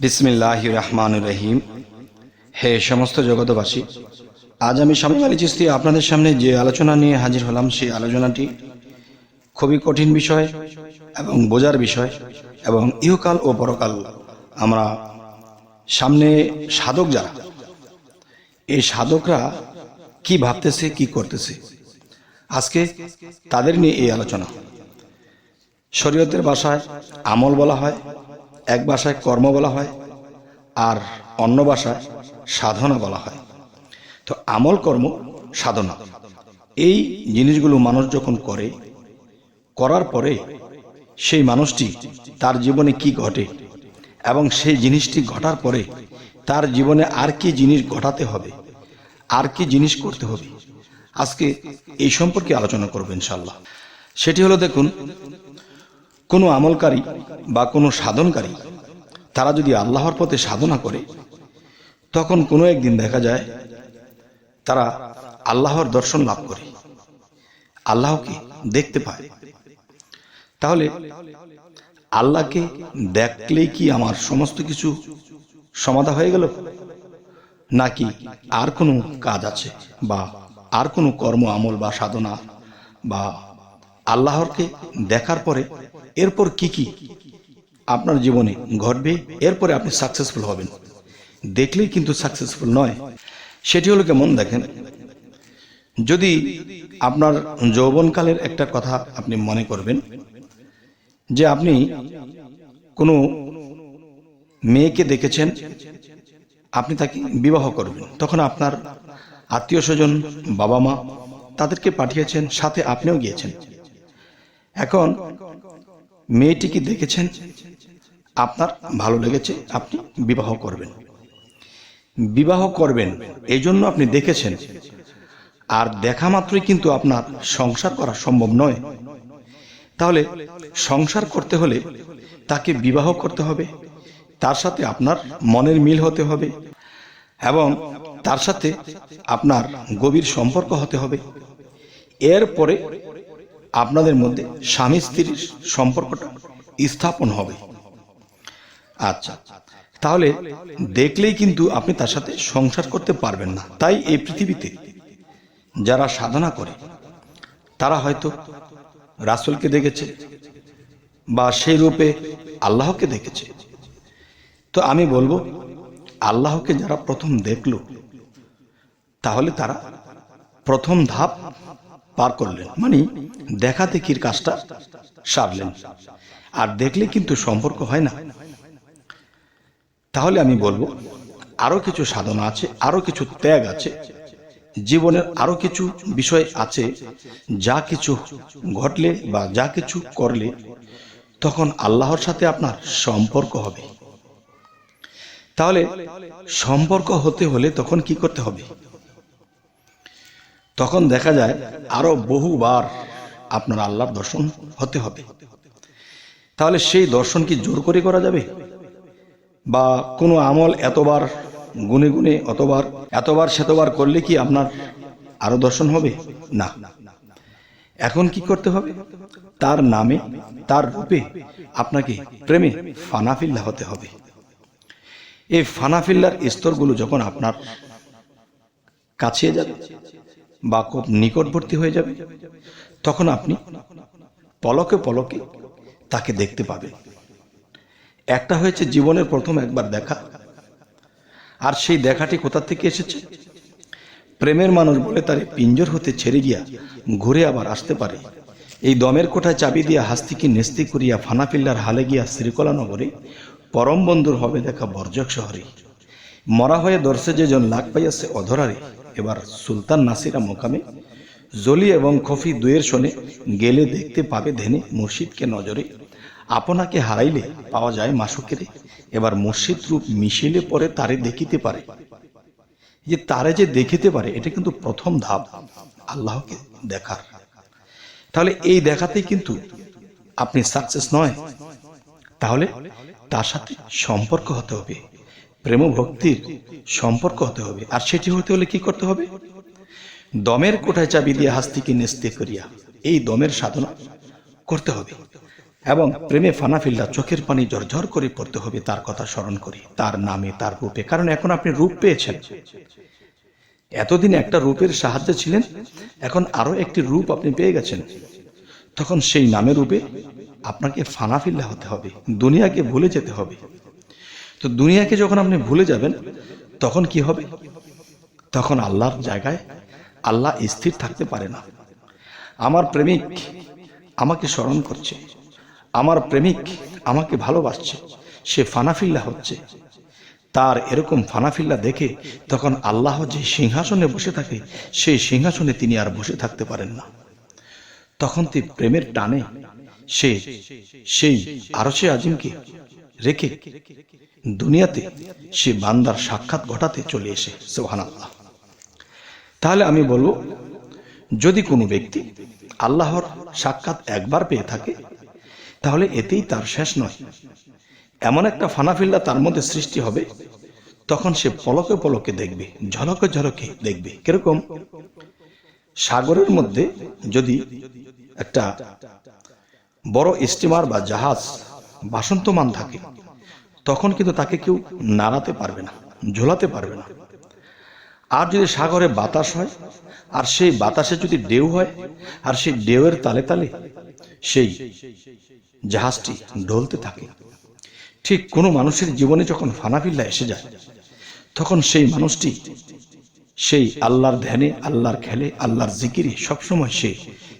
বিসমিল্লাহ রহমান রহিম। হে সমস্ত জগতবাসী আজ আমি স্বামী আলী চিস্তি আপনাদের সামনে যে আলোচনা নিয়ে হাজির হলাম সেই আলোচনাটি খুবই কঠিন বিষয় এবং বোঝার বিষয় এবং ইহকাল ও পরকাল আমরা সামনে সাধক যারা, এই সাধকরা কি ভাবতেছে, কি করতেছে? আজকে তাদের নিয়ে এই আলোচনা। শরীয়তের ভাষায় আমল বলা হয় এক ভাষায় কর্ম বলা হয় আর অন্য ভাষায় সাধনা বলা হয়। তো আমল কর্ম, সাধনা। এই জিনিসগুলো মানুষ যখন করে, করার পরে সেই মানুষটি তার জীবনে কি ঘটে এবং সেই জিনিসটি ঘটার পরে তার জীবনে আর কি জিনিস ঘটাতে হবে, আর কি জিনিস করতে হবে, আজকে এই সম্পর্কে আলোচনা করব ইনশাল্লাহ সেটি হলো দেখুন কোনো আমলকারী বা কোনো সাধনকারী, তারা যদি আল্লাহর পথে সাধনা করে, তখন কোনো একদিন দেখা যায় তারা আল্লাহর দর্শন লাভ করে। আল্লাহকে দেখতে পায়? তাহলে আল্লাহকে দেখলেই কি আমার সমস্ত কিছু সমাধা হয়ে গেল? নাকি আর কোনো কাজ আছে বা আর কোনো কর্ম, আমল বা সাধনা বা আল্লাহরকে দেখার পরে এরপর কি কি আপনার জীবনে ঘটবে? এরপরে আপনি সাকসেসফুল হবেন। দেখলেই কিন্তু সাকসেসফুল নয়। সেটি হলো কেমন দেখেন? যদি আপনার যৌবনকালের একটা কথা আপনি মনে করবেন, যে আপনি কোনো মেয়েকে দেখেছেন, আপনি তাকে বিবাহ করবেন। তখন আপনার আত্মীয় স্বজন, বাবা মা তাদেরকে পাঠিয়েছেন, সাথে আপনিও গিয়েছেন। এখন মেয়েটিকে দেখেছেন, আপনার ভালো লেগেছে, আপনি বিবাহ করবেন। বিবাহ করবেন এই জন্য আপনি দেখেছেন। আর দেখা মাত্রই কিন্তু আপনার সংসার করা সম্ভব নয়। তাহলে সংসার করতে হলে তাকে বিবাহ করতে হবে, তার সাথে আপনার মনের মিল হতে হবে, এবং তার সাথে আপনার গভীর সম্পর্ক হতে হবে। এরপরে আপনাদের মধ্যে স্বামী স্ত্রীর সম্পর্কটা স্থাপন হবে। আচ্ছা তাহলে দেখলেই কিন্তু আপনি তার সাথে সংসার করতে পারবেন না। তাই এই পৃথিবীতে যারা সাধনা করে, তারা হয়তো রাসুলকে দেখেছে বা সেই রূপে আল্লাহকে দেখেছে। তো আমি বলব, আল্লাহকে যারা প্রথম দেখল, তাহলে তারা প্রথম ধাপ পার করলেন। মানে দেখা দেখির কাজটা সারলেন। আর দেখলে কিন্তু সম্পর্ক হয় না। তাহলে আমি বলব, আরও কিছু সাধনা আছে, আরও কিছু ত্যাগ আছে, জীবনের আরও কিছু বিষয় আছে, যা কিছু ঘটলে বা যা কিছু করলে তখন আল্লাহর সাথে আপনার সম্পর্ক হবে। তাহলে সম্পর্ক হতে হলে তখন কি করতে হবে? তখন দেখা যায় আরও বহুবার আপনার আল্লাহর দর্শন হতে হবে। তাহলে সেই দর্শন কি জোর করে করা যাবে? বা কোনো আমল এতবার গুনে গুনে অতবার, এতবার সেতবার করলে কি আপনার আরও দর্শন হবে? না। এখন কি করতে হবে? তার নামে, তার রূপে আপনাকে প্রেমে ফানাফিল্লা হতে হবে। এই ফানাফিল্লার স্তরগুলো যখন আপনার কাছে যাবে বা খুব নিকটবর্তী হয়ে যাবে। তখন আপনি পলকে পলকে তাকে দেখতে পাবেন। একটা হয়েছে জীবনের প্রথম একবার দেখা। আর সেই দেখাটি কোথা থেকে এসেছে? প্রেমের মানুষ বলে তার পিঞ্জর হতে ছেড়ে গিয়া ঘুরে আবার আসতে পারে। এই দমের কোঠায় চাবি দিয়া হাস্তিকে নেস্তি করিয়া ফানাফিল্লার হালে গিয়া শ্রীকলা নগরে পরম বন্ধুর হবে দেখা বর্জক শহরে। মরা হয়ে দর্শে যেজন লাগ পাইয়াছে অধরারে। এবার সুলতান নাসিরা মোকামে জলি এবং খফি দুয়ের শোনে গেলে দেখতে পাবে ধেনে মুর্শিদকে নজরে। আপনাকে হারাইলে পাওয়া যায় মাসুকেরে। এবার মুর্শিদ রূপ মিশিলে পরে তারে দেখিতে পারে। যে তারে যে দেখিতে পারে, এটা কিন্তু প্রথম ধাপ। আল্লাহকে দেখার। তাহলে এই দেখাতেই কিন্তু আপনি সাকসেস নয়। তাহলে তার সাথে সম্পর্ক হতে হবে। প্রেম ভক্তির সম্পর্ক হতে হবে। আর সেটি হতে হলে কি করতে হবে? দমের কোঠায় চাবি দিয়ে হাস্তিকে নেস্তে করিয়া এই দমের সাধনা করতে হবে এবং প্রেমে ফানাফিল্লা চোখের পানি ঝরঝর করে পড়তে হবে তার কথা স্মরণ করে, তার নামে, তার রূপে। কারণ এখন আপনি রূপ পেয়েছেন। এতদিন একটা রূপের সাহায্যে ছিলেন, এখন আরও একটি রূপ আপনি পেয়ে গেছেন। তখন সেই নামের রূপে আপনাকে ফানাফিল্লা হতে হবে, দুনিয়াকে ভুলে যেতে হবে। তো দুনিয়াকে যখন আপনি ভুলে যাবেন, তখন কি হবে? তখন আল্লাহর জায়গায় আল্লাহ স্থির থাকতে পারে না। আমার প্রেমিক আমাকে স্মরণ করছে। আমার প্রেমিক আমাকে ভালোবাসছে। সে ফানাফিল্লা হচ্ছে। তার এরকম ফানাফিল্লা দেখে তখন আল্লাহ যে সিংহাসনে বসে থাকে, সেই সিংহাসনে তিনি আর বসে থাকতে পারেন না। তখন তুই প্রেমের টানে সে, সেই আরও সে আজিমকে রেখে দুনিয়াতে সে বান্দার সাক্ষাৎ ঘটাতে চলে এসে সোহান আল্লাহ তাহলে আমি বলব, যদি কোনো ব্যক্তি আল্লাহর সাক্ষাৎ একবার পেয়ে থাকে, তাহলে এতেই তার শেষ নয়। এমন একটা ফানাফিল্লা তার মধ্যে সৃষ্টি হবে, তখন সে পলকে পলকে দেখবে, ঝলকে ঝলকে দেখবে। কীরকম? সাগরের মধ্যে যদি একটা বড় স্টিমার বা জাহাজ বাসন্তমান থাকে। তখন কিন্তু তাকে কেউ নাড়াতে পারবে না, ঝোলাতে পারবে না। আর যদি সাগরে বাতাস হয়, আর সেই বাতাসে যদি ঢেউ হয়, আর সেই ঢেউয়ের তালে তালে সেই জাহাজটি ঢলতে থাকে। ঠিক কোনো মানুষের জীবনে যখন ফানাফিল্লা এসে যায়, তখন সেই মানুষটি সেই আল্লাহর ধ্যানে, আল্লাহর খেলে, আল্লাহর জিকিরে সবসময় সে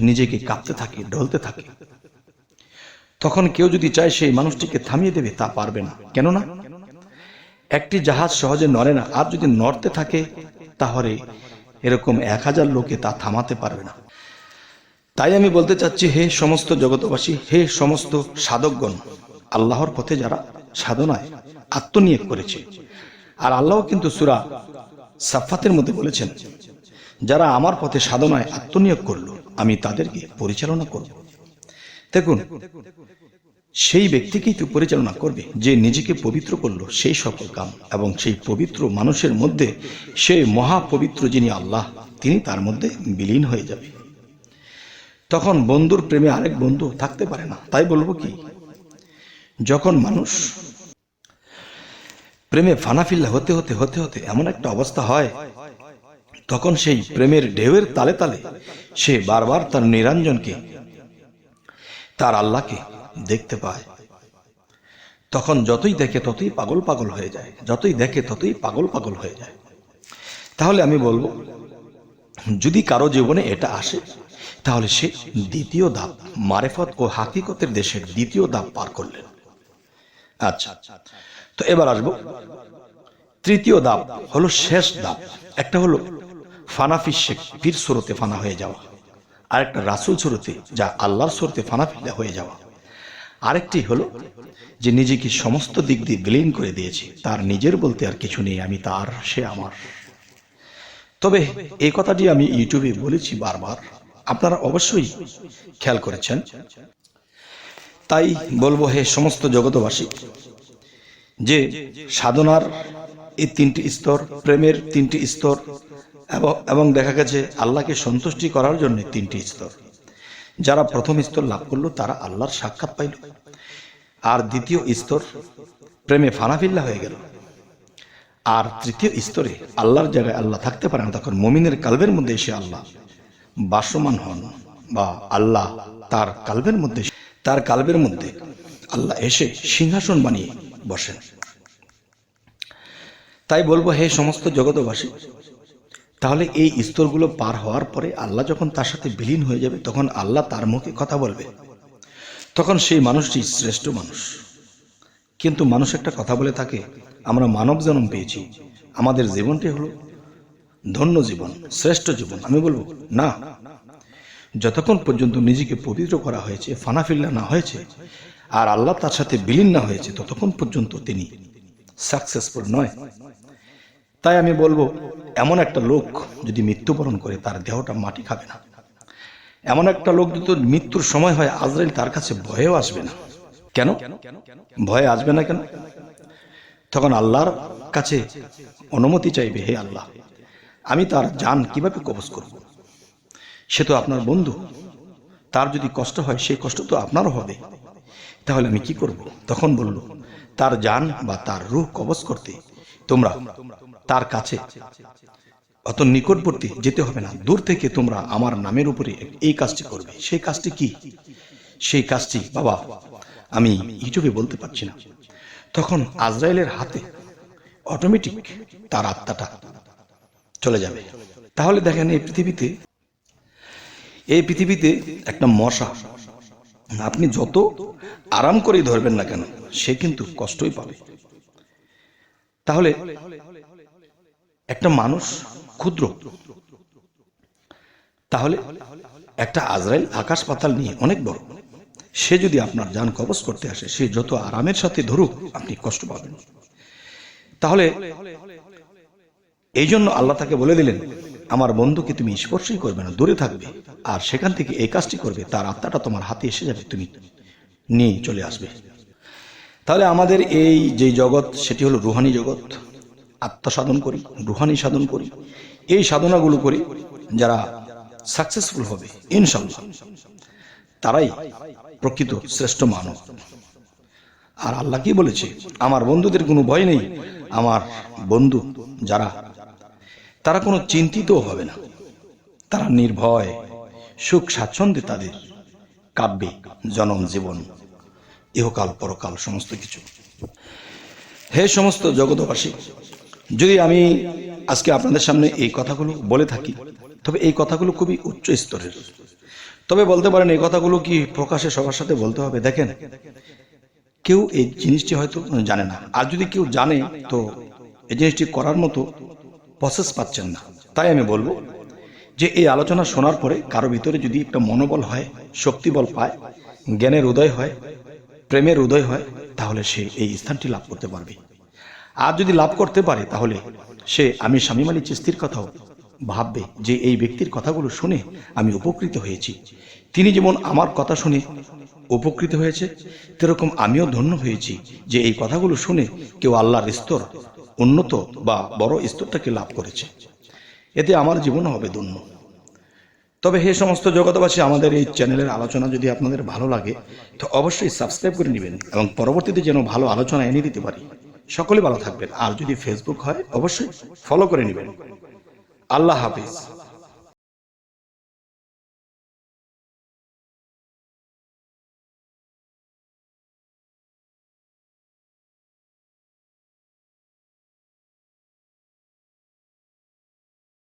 নিজেকে কাঁপতে থাকে, ঢলতে থাকে। তখন কেউ যদি চায় সেই মানুষটিকে থামিয়ে দেবে, তা পারবে না। কেননা? একটি জাহাজ সহজে নড়ে না। আর যদি নড়তে থাকে, তাহলে এরকম এক হাজার লোকে তা থামাতে পারবে না। তাই আমি বলতে চাচ্ছি, হে সমস্ত জগতবাসী হে সমস্ত সাধকগণ, আল্লাহর পথে যারা সাধনায় আত্মনিয়োগ করেছে। আর আল্লাহ কিন্তু সুরা সাফাতের মধ্যে বলেছেন, যারা আমার পথে সাধনায় আত্মনিয়োগ করল, আমি তাদেরকে পরিচালনা করব। দেখুন, সেই ব্যক্তিকেই তো পরিচালনা করবে যে নিজেকে পবিত্র করল সেই সকল কাম এবং সেই পবিত্র মানুষের মধ্যে সেই মহাপবিত্র যিনি আল্লাহ, তিনি তার মধ্যে বিলীন হয়ে যাবে। তখন বন্ধুর প্রেমে আরেক বন্ধু থাকতে পারে না। তাই বলব কি, যখন মানুষ প্রেমে ফানাফিল্লা হতে হতে হতে হতে এমন একটা অবস্থা হয়, তখন সেই প্রেমের ঢেউয়ের তালে তালে সে বারবার তার নিরঞ্জনকে তার আল্লাহকে দেখতে পায়। তখন যতই দেখে ততই পাগল পাগল হয়ে যায়। যতই দেখে ততই পাগল পাগল হয়ে যায়। তাহলে আমি বলব, যদি কারও জীবনে এটা আসে, তাহলে সে দ্বিতীয় ধাপ, মারেফত ও হাকিকতের দেশের দ্বিতীয় ধাপ পার করলেন। আচ্ছা তো এবার আসব। তৃতীয় ধাপ হলো শেষ ধাপ। একটা হলো ফানাফি শেখ পীর সুরতে ফানা হয়ে যাওয়া। আরেকটা রাসুল সুরতে যা আল্লাহর সুরতে ফানাফিল্লা হয়ে যাওয়া। আরেকটি হলো যে নিজেকে সমস্ত দিক দিয়ে বিলীন করে দিয়েছে। তার নিজের বলতে আর কিছু নেই, আমি তার, সে আমার। তবে এই কথাটি আমি ইউটিউবে বলেছি বারবার। আপনারা অবশ্যই খেয়াল করেছেন। তাই বলব হে সমস্ত জগতবাসী যে সাধনার এই তিনটি স্তর, প্রেমের তিনটি স্তর এবং দেখা গেছে আল্লাহকে সন্তুষ্টি করার জন্য তিনটি স্তর। যারা প্রথম স্তর লাভ করল, তারা আল্লাহর সাক্ষাৎ পাইল। আর দ্বিতীয় স্তর প্রেমে ফানাফিল্লা হয়ে গেল। আর তৃতীয় স্তরে আল্লাহর জায়গায় আল্লাহ থাকতে পারে না, তখন মমিনের কালবের মধ্যে এসে আল্লাহ বাসমান হন বা আল্লাহ তার কালবের মধ্যে, তার কালবের মধ্যে আল্লাহ এসে সিংহাসন বানিয়ে বসেন। তাই বলব, হে সমস্ত জগতবাসী তাহলে এই স্তরগুলো পার হওয়ার পরে আল্লাহ যখন তার সাথে বিলীন হয়ে যাবে, তখন আল্লাহ তার মুখে কথা বলবে। তখন সেই মানুষটি শ্রেষ্ঠ মানুষ। কিন্তু মানুষ একটা কথা বলে থাকে, আমরা মানব জন্ম পেয়েছি, আমাদের জীবনটি হলো ধন্য জীবন, শ্রেষ্ঠ জীবন। আমি বলব, না। যতক্ষণ পর্যন্ত নিজেকে পবিত্র করা হয়েছে, ফানাফিল্লা না হয়েছে, আর আল্লাহ তার সাথে বিলীন না হয়েছে, ততক্ষণ পর্যন্ত তিনি সাকসেসফুল নয়। তাই আমি বলব, এমন একটা লোক যদি মৃত্যুবরণ করে, তার দেহটা মাটি খাবে না। এমন একটা লোক যদি মৃত্যুর সময় হয়, আজরাইল তার কাছে ভয়েও আসবে না। কেন? ভয়ে আসবে না কেন? তখন আল্লাহর কাছে অনুমতি চাইবে, হে আল্লাহ, আমি তার জান কীভাবে কবজ করব? সে তো আপনার বন্ধু। তার যদি কষ্ট হয়, সেই কষ্ট তো আপনারও হবে। তাহলে আমি কি করব? তখন বলল, তার জান বা তার রূহ কবজ করতে তোমরা তার কাছে। অত নিকটবর্তী যেতে হবে না। দূর থেকে তোমরা আমার নামের উপরে এই কাজটি করবে। সেই কাজটি কি? সেই কাজটি, বাবা, আমি ইউটিউবে বলতে পারছি না। তখন আজরাইলের হাতে অটোমেটিক তার আত্মাটা চলে যাবে। তাহলে দেখেন এই পৃথিবীতে এই পৃথিবীতে একটা মশা, আপনি যত আরাম করেই ধরবেন না কেন, সে কিন্তু কষ্টই পাবে। তাহলে একটা মানুষ ক্ষুদ্র। তাহলে একটা আজরাইল আকাশ পাতাল নিয়ে অনেক বড়। সে যদি আপনার যান কবজ করতে আসে, সে যত আরামের সাথে ধরুক, আপনি কষ্ট পাবেন। তাহলে এই জন্য আল্লাহ তাকে বলে দিলেন, আমার বন্ধুকে তুমি স্পর্শই করবে না, দূরে থাকবে। আর সেখান থেকে এই কাজটি করবে, তার আত্মাটা তোমার হাতে এসে যাবে, তুমি নিয়ে চলে আসবে। তাহলে আমাদের এই যে জগৎ, সেটি হলো রুহানি জগৎ। আত্মসাধন করি, রুহানি সাধন করি। এই সাধনাগুলো করি যারা সাকসেসফুল হবে ইনশাল্লাহ তারাই প্রকৃত শ্রেষ্ঠ মানব। আর আল্লাহ কি বলেছে? আমার বন্ধুদের কোনো ভয় নেই। আমার বন্ধু যারা, তারা কোনো চিন্তিত হবে না। তারা নির্ভয়, সুখ স্বাচ্ছন্দ্যে তাদের কাব্যে জনম জীবন, ইহকাল পরকাল সমস্ত কিছু। হে সমস্ত জগতবাসী যদি আমি আজকে আপনাদের সামনে এই কথাগুলো বলে থাকি, তবে এই কথাগুলো খুবই উচ্চ স্তরের। তবে বলতে পারেন এই কথাগুলো কি প্রকাশে সবার সাথে বলতে হবে? দেখেন, কেউ এই জিনিসটি হয়তো জানে না। আর যদি কেউ জানে, তো এই জিনিসটি করার মতো প্রসেস পাচ্ছেন না। তাই আমি বলব যে এই আলোচনা শোনার পরে কারও ভিতরে যদি একটা মনোবল হয় শক্তিবল পায়, জ্ঞানের উদয় হয়, প্রেমের উদয় হয়, তাহলে সে এই স্থানটি লাভ করতে পারবে। আর যদি লাভ করতে পারে তাহলে সে আমি স্বামী আলী চিস্তির কথাও ভাববে যে এই ব্যক্তির কথাগুলো শুনে আমি উপকৃত হয়েছি। তিনি যেমন আমার কথা শুনে উপকৃত হয়েছে, তেরকম আমিও ধন্য হয়েছি যে এই কথাগুলো শুনে কেউ আল্লাহর স্তর উন্নত বা বড় স্তরটাকে লাভ করেছে। এতে আমার জীবনও হবে ধন্য। তবে হে সমস্ত জগতবাসী আমাদের এই চ্যানেলের আলোচনা যদি আপনাদের ভালো লাগে, তো অবশ্যই সাবস্ক্রাইব করে নেবেন এবং পরবর্তীতে যেন ভালো আলোচনা এনে দিতে পারি। সকলে ভালো থাকবেন। আর যদি ফেসবুক হয় অবশ্যই ফলো করে নেবেন। আল্লাহ হাফিজ।